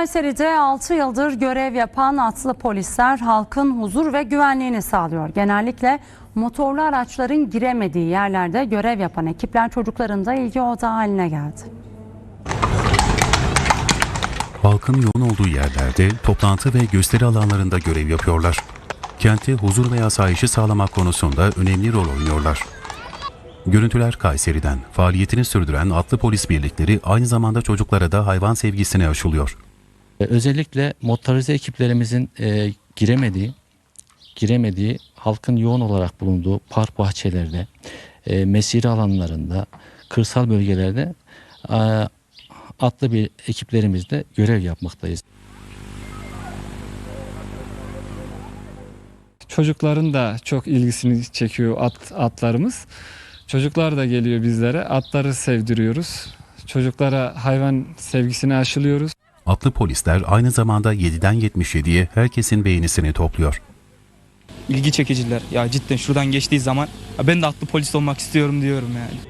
Kayseri'de 6 yıldır görev yapan atlı polisler halkın huzur ve güvenliğini sağlıyor. Genellikle motorlu araçların giremediği yerlerde görev yapan ekipler çocukların da ilgi odağı haline geldi. Halkın yoğun olduğu yerlerde toplantı ve gösteri alanlarında görev yapıyorlar. Kente huzur ve asayişi sağlamak konusunda önemli rol oynuyorlar. Görüntüler Kayseri'den. Faaliyetini sürdüren atlı polis birlikleri aynı zamanda çocuklara da hayvan sevgisini aşılıyor. Özellikle motorize ekiplerimizin e, giremediği, giremediği halkın yoğun olarak bulunduğu park bahçelerde, e, mesire alanlarında, kırsal bölgelerde e, atlı bir ekiplerimizle görev yapmaktayız. Çocukların da çok ilgisini çekiyor at, atlarımız. Çocuklar da geliyor bizlere. Atları sevdiriyoruz. Çocuklara hayvan sevgisini aşılıyoruz. Atlı polisler aynı zamanda 7'den 77'ye herkesin beğenisini topluyor. ilgi çekiciler. Ya cidden şuradan geçtiği zaman "Ya ben de atlı polis olmak istiyorum diyorum yani.